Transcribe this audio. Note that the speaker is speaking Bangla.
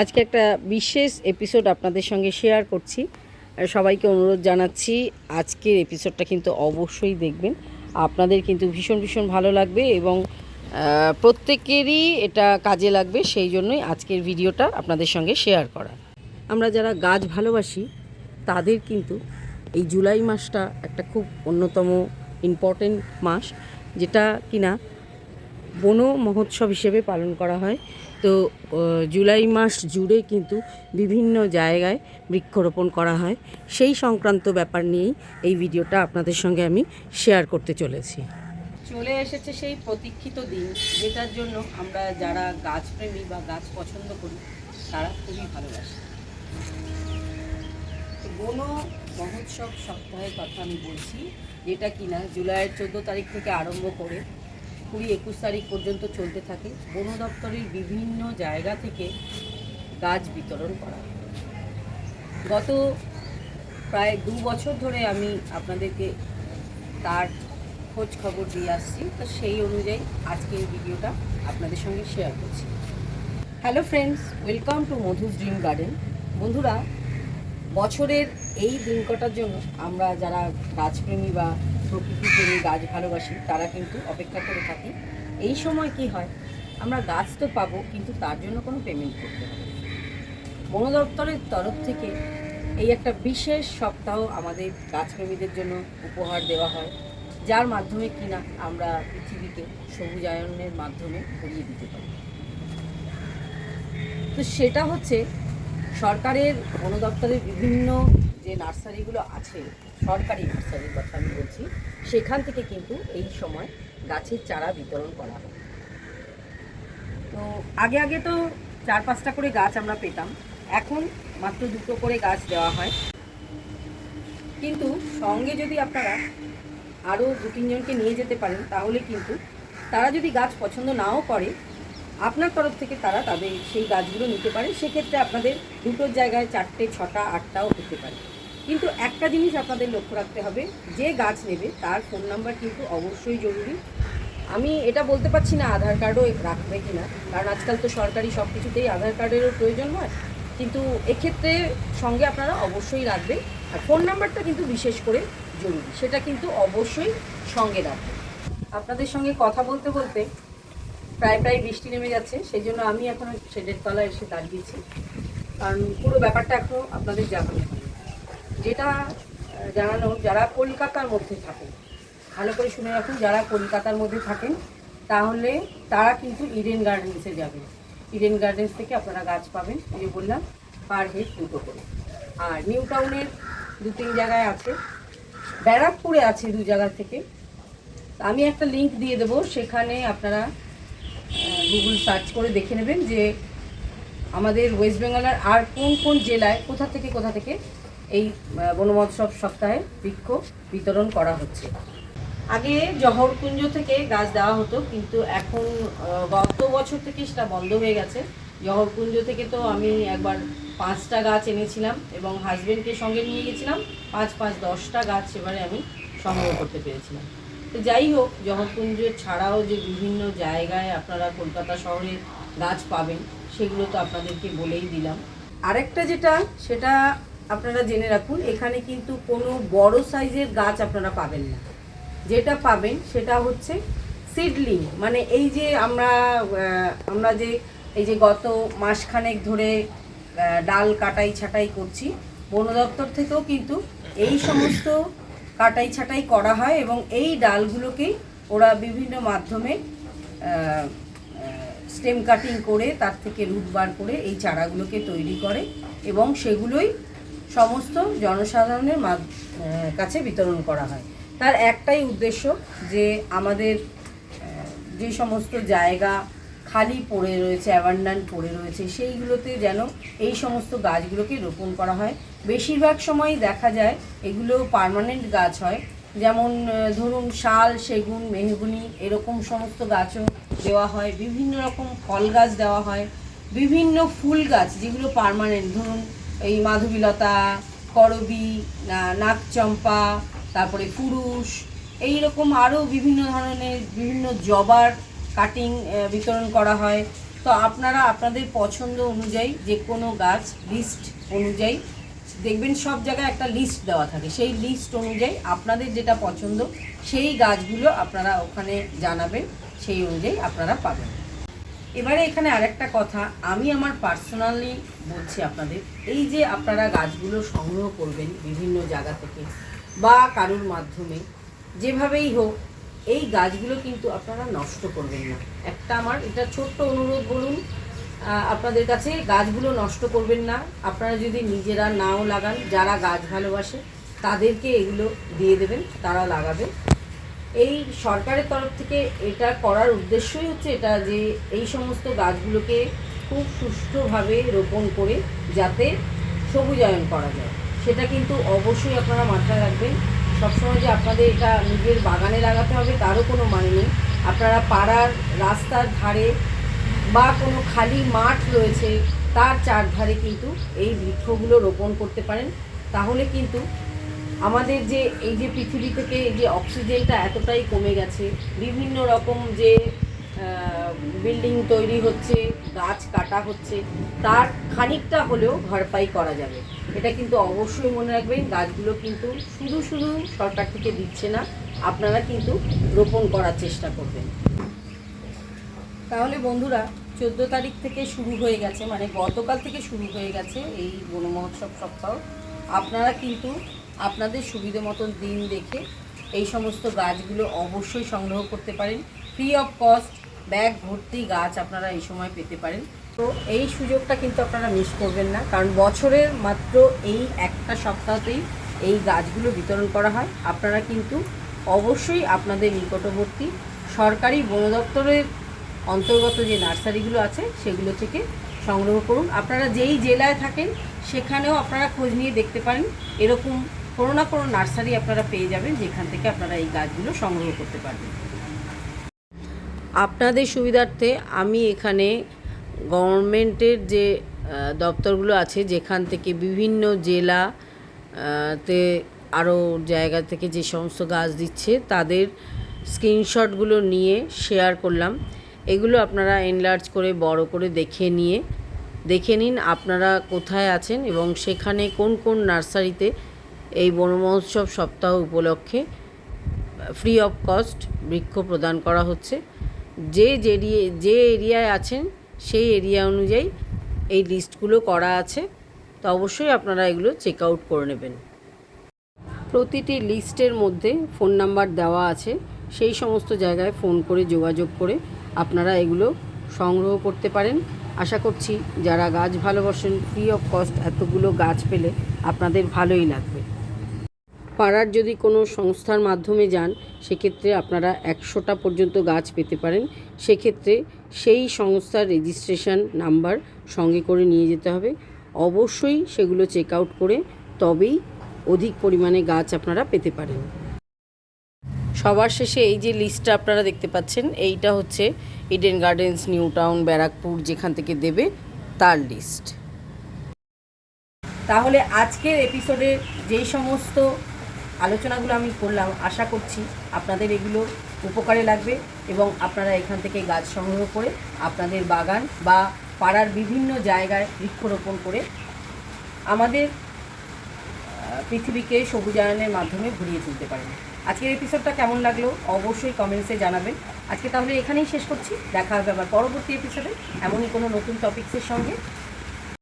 আজকে একটা বিশেষ এপিসোড আপনাদের সঙ্গে শেয়ার করছি। সবাইকে অনুরোধ জানাচ্ছি, আজকের এপিসোডটা কিন্তু অবশ্যই দেখবেন। আপনাদের কিন্তু ভীষণ ভীষণ ভালো লাগবে এবং প্রত্যেকেরই এটা কাজে লাগবে সেই জন্যই আজকের ভিডিওটা আপনাদের সঙ্গে শেয়ার করা। আমরা যারা গাছ ভালোবাসি, তাদের কিন্তু এই জুলাই মাসটা একটা খুব অন্যতম ইম্পর্টেন্ট মাস, যেটা কিনা বন মহোৎসব হিসেবে পালন করা হয়। তো জুলাই মাস জুড়ে কিন্তু বিভিন্ন জায়গায় বৃক্ষরোপণ করা হয়। সেই সংক্রান্ত ব্যাপার নিয়েই এই ভিডিওটা আপনাদের সঙ্গে আমি শেয়ার করতে চলেছি। চলে এসেছে সেই প্রতীক্ষিত দিন, যেটার জন্য আমরা যারা গাছপ্রেমী বা গাছ পছন্দ করি, তারা খুবই ভালোবাসে। বন মহোৎসব সপ্তাহের কথা আমি বলছি, যেটা কিনা জুলাইয়ের চোদ্দ তারিখ থেকে আরম্ভ করে কুড়ি একুশ তারিখ পর্যন্ত চলতে থাকে। বন দপ্তরের বিভিন্ন জায়গা থেকে গাছ বিতরণ করা। গত প্রায় দু বছর ধরে আমি আপনাদেরকে তার খোঁজ খবর দিয়ে আসছি। তো সেই অনুযায়ী আজকে এই ভিডিওটা আপনাদের সঙ্গে শেয়ার করছি। Hello friends welcome to Madhu's dream garden বন্ধুরা, বছরের এই দিন কটার জন্য আমরা যারা গাছপ্রেমী বা প্রকৃতিপ্রেমী গাছ ভালোবাসি, তারা কিন্তু অপেক্ষা করে থাকি। এই সময় কি হয়? আমরা গাছ তো পাবো, কিন্তু তার জন্য কোনো পেমেন্ট করতে হবে। বন দপ্তরের তরফ থেকে এই একটা বিশেষ সপ্তাহ আমাদের গাছপ্রেমীদের জন্য উপহার দেওয়া হয়, যার মাধ্যমে কিনা আমরা পৃথিবীকে সবুজায়নের মাধ্যমে ভরিয়ে দিতে পারি। তো সেটা হচ্ছে সরকারের, বন দপ্তরের বিভিন্ন যে নার্সারিগুলো আছে সরকারি নার্সারির কথা আমি বলছি, সেখান থেকে কিন্তু এই সময় গাছের চারা বিতরণ করা হয়। তো আগে আগে তো চার পাঁচটা করে গাছ আমরা পেতাম, এখন মাত্র দুটো করে গাছ দেওয়া হয়। কিন্তু সঙ্গে যদি আপনারা আরও দু তিনজনকে নিয়ে যেতে পারেন, তাহলে কিন্তু তারা যদি গাছ পছন্দ নাও করে, আপনার তরফ থেকে তারা তাদের সেই গাছগুলো নিতে পারে। সেক্ষেত্রে আপনাদের দুটোর জায়গায় চারটে, ছটা, আটটাও হতে পারে। কিন্তু একটা জিনিস আপনাদের লক্ষ্য রাখতে হবে, যে গাছ নেবে তার ফোন নাম্বার কিন্তু অবশ্যই জরুরি। আমি এটা বলতে পারছি না আধার কার্ডও রাখবে কি না কারণ আজকাল তো সরকারি সব কিছুতেই আধার কার্ডেরও প্রয়োজন হয়। কিন্তু এক্ষেত্রে সঙ্গে আপনারা অবশ্যই রাখবেন, আর ফোন নাম্বারটা কিন্তু বিশেষ করে জরুরি, সেটা কিন্তু অবশ্যই সঙ্গে রাখবেন। আপনাদের সঙ্গে কথা বলতে বলতে প্রায় প্রায় বৃষ্টি নেমে যাচ্ছে, সেই জন্য আমি এখন শেডের তলায় এসে দাঁড়িয়েছি। কারণ পুরো ব্যাপারটা এখনও আপনাদের জানানো। যেটা জানানো যারা কলকাতার মধ্যে থাকেন, ভালো করে শুনে রাখুন, যারা কলকাতার মধ্যে থাকেন, তাহলে তারা কিন্তু ইডেন গার্ডেন্সে যাবেন। ইডেন গার্ডেন্স থেকে আপনারা গাছ পাবেন যে বললাম পার হেড দুটো করে। আর নিউ টাউনের দু তিন জায়গায় আছে, ব্যারাকপুরে আছে দু জায়গা থেকে। আমি একটা লিংক দিয়ে দেবো, সেখানে আপনারা গুগল সার্চ করে দেখে নেবেন যে আমাদের ওয়েস্ট বেঙ্গলের আর কোন কোন জেলায়, কোথা থেকে কোথা থেকে এই আহ, বন মহোৎসব সপ্তাহে বৃক্ষ বিতরণ করা হচ্ছে। আগে জহরকুঞ্জ থেকে গাছ দেওয়া হতো কিন্তু এখন গত বছর থেকে সেটা বন্ধ হয়ে গেছে। জহরকুঞ্জ থেকে তো আমি একবার পাঁচটা গাছ এনেছিলাম এবং হাজবেন্ডকে সঙ্গে নিয়ে গেছিলাম। পাঁচ পাঁচ দশটা গাছ এবারে আমি সংগ্রহ করতে পেরেছিলাম। তো যাই হোক জহরকুঞ্জ ছাড়াও যে বিভিন্ন জায়গায় আপনারা কলকাতা শহরে গাছ পাবেন সেগুলো তো আপনাদেরকে বলেই দিলাম। আরেকটা যেটা সেটা আপনারা জেনে রাখুন, এখানে কিন্তু কোনো বড় সাইজের গাছ আপনারা পাবেন না। যেটা পাবেন সেটা হচ্ছে সিডলিং। মানে এই যে আমরা আমরা যে, এই যে গত মাসখানেক ধরে ডাল কাটাই ছাটাই করছি, বন দপ্তর থেকেও কিন্তু এই সমস্ত কাটাই ছাটাই করা হয় এবং এই ডালগুলোকেই ওরা বিভিন্ন মাধ্যমে স্টেম কাটিং করে, তার থেকে রুট বার করে এই চারাগুলোকে তৈরি করে এবং সেগুলোই সমস্ত জনসাধারণের কাছে বিতরণ করা হয়। তার একটাই উদ্দেশ্য যে আমাদের যে সমস্ত জায়গা খালি পড়ে রয়েছে অ্যাবান্ডান্ট পড়ে রয়েছে, সেইগুলোতে যেন এই সমস্ত গাছগুলোকে রোপণ করা হয়। বেশিরভাগ সময়ই দেখা যায় এগুলো পার্মানেন্ট গাছ হয়। যেমন ধরুন শাল, সেগুন, মেহগুনি এরকম সমস্ত গাছও দেওয়া হয়। বিভিন্ন রকম ফল গাছ দেওয়া হয়। বিভিন্ন ফুল গাছ যেগুলো পার্মানেন্ট ধরুন এই মাধবীলতা, করবি নাকচম্পা তারপরে পুরুষ এই রকম আরও বিভিন্ন ধরনের বিভিন্ন জবার কাটিং বিতরণ করা হয়। তো আপনারা আপনাদের পছন্দ অনুযায়ী যে কোনো গাছ লিস্ট অনুযায়ী দেখবেন সব জায়গায় একটা লিস্ট দেওয়া থাকে। সেই লিস্ট অনুযায়ী আপনাদের যেটা পছন্দ, সেই গাছগুলো আপনারা ওখানে জানাবেন, সেই অনুযায়ী আপনারা পাবেন। এবারে এখানে আরেকটা কথা, আমি আমার পার্সোনালি বলছি আপনাদের, এই যে আপনারা গাছগুলো সংগ্রহ করবেন বিভিন্ন জায়গা থেকে বা কারুর মাধ্যমে, যেভাবেই হোক, এই গাছগুলো কিন্তু আপনারা নষ্ট করবেন না। একটা আমার এটা ছোট্ট অনুরোধ বলুন আপনাদের কাছে গাছগুলো নষ্ট করবেন না। আপনারা যদি নিজেরা নাও লাগান, যারা গাছ ভালোবাসে, তাদেরকে এগুলো দিয়ে দেবেন, তারা লাগাবে। এই সরকারের তরফ থেকে এটা করার উদ্দেশ্যই হচ্ছে এটা যে এই সমস্ত গাছগুলোকে খুব সুষ্ঠুভাবে রোপণ করে যাতে সবুজায়ন করা যায়। সেটা কিন্তু অবশ্যই আপনারা মাথায় রাখবেন। সবসময় যে আপনাদের এটা নিজের বাগানে লাগাতে হবে, তারও কোনো মানে নেই। আপনারা পাড়ার রাস্তার ধারে বা কোনো খালি মাঠ রয়েছে, তার চারধারে কিন্তু এই বৃক্ষগুলো রোপণ করতে পারেন। তাহলে কিন্তু আমাদের যে এই যে পৃথিবী থেকে যে অক্সিজেনটা এতটাই কমে গেছে, বিভিন্ন রকম যে বিল্ডিং তৈরি হচ্ছে, গাছ কাটা হচ্ছে, তার খানিকটা হলেও ভরপাই করা যাবে। এটা কিন্তু অবশ্যই মনে রাখবেন, গাছগুলো কিন্তু শুধু শুধু সরকার থেকে দিচ্ছে না, আপনারা কিন্তু রোপণ করার চেষ্টা করবেন। তাহলে বন্ধুরা, চোদ্দ তারিখ থেকে শুরু হয়ে গেছে মানে গতকাল থেকে শুরু হয়ে গেছে এই বনমহোৎসব সপ্তাহ। আপনারা কিন্তু আপনাদের সুবিধে মতন দিন দেখে এই সমস্ত গাছগুলো অবশ্যই সংগ্রহ করতে পারেন। ফ্রি অফ কস্ট ব্যাগ ভর্তি গাছ আপনারা এই সময় পেতে পারেন। তো এই সুযোগটা কিন্তু আপনারা মিস করবেন না, কারণ বছরের মাত্র এই একটা সপ্তাহতেই এই গাছগুলো বিতরণ করা হয়। আপনারা কিন্তু অবশ্যই আপনাদের নিকটবর্তী সরকারি বন দপ্তরের অন্তর্গত যে নার্সারিগুলো আছে, সেগুলো থেকে সংগ্রহ করুন। আপনারা যেই জেলায় থাকেন, সেখানেও আপনারা খোঁজ নিয়ে দেখতে পারেন। এরকম কোনো না কোনো নার্সারি আপনারা পেয়ে যাবেন, যেখান থেকে আপনারা এই গাছগুলো সংগ্রহ করতে পারবেন। আপনাদের সুবিধার্থে আমি এখানে গভর্নমেন্টের যে দপ্তরগুলো আছে, যেখান থেকে বিভিন্ন জেলা তে আরও জায়গা থেকে যে সমস্ত গাছ দিচ্ছে, তাদের স্ক্রিনশটগুলো নিয়ে শেয়ার করলাম। এগুলো আপনারা এনলার্জ করে, বড় করে দেখে নিয়ে, দেখে নিন আপনারা কোথায় আছেন এবং সেখানে কোন কোন নার্সারিতে এই বনমহোৎসব সপ্তাহ উপলক্ষে ফ্রি অফ কস্ট বৃক্ষ প্রদান করা হচ্ছে। যে যে যে এরিয়ায় আছেন, সেই এরিয়া অনুযায়ী এই লিস্টগুলো করা আছে। তো অবশ্যই আপনারা এগুলো চেক আউট করে নেবেন। প্রতিটি লিস্টের মধ্যে ফোন নাম্বার দেওয়া আছে। সেই সমস্ত জায়গায় ফোন করে যোগাযোগ করে আপনারা এগুলো সংগ্রহ করতে পারেন। আশা করছি যারা গাছ ভালোবাসেন ফ্রি অফ কস্ট এতগুলো গাছ পেলে আপনাদের ভালোই লাগবে। পাড়ার যদি কোনো সংস্থার মাধ্যমে যান, সেক্ষেত্রে আপনারা একশোটা পর্যন্ত গাছ পেতে পারেন। সেক্ষেত্রে সেই সংস্থার রেজিস্ট্রেশন নাম্বার সঙ্গে করে নিয়ে যেতে হবে। অবশ্যই সেগুলো চেক আউট করে তবেই অধিক পরিমাণে গাছ আপনারা পেতে পারেন। সবার শেষে এই যে লিস্টটা আপনারা দেখতে পাচ্ছেন, এইটা হচ্ছে Eden gardens new town Barrackpore যেখান থেকে দেবে তার লিস্ট তাহলে আজকের এপিসোডে যেই সমস্ত আলোচনাগুলো আমি করলাম, আশা করছি আপনাদের এগুলো উপকারে লাগবে এবং আপনারা এখান থেকে গাছ সংগ্রহ করে আপনাদের বাগান বা পাড়ার বিভিন্ন জায়গায় বৃক্ষরোপণ করে আমাদের পৃথিবীকে সবুজায়নের মাধ্যমে ঘুরিয়ে তুলতে পারেন। আজকের এপিসোডটা কেমন লাগল অবশ্যই কমেন্টসে জানাবেন। আজকে তাহলে এখানেই শেষ করছি। দেখা হবে আবার পরবর্তী এপিসোডে এমনই কোনো নতুন টপিক্সের সঙ্গে।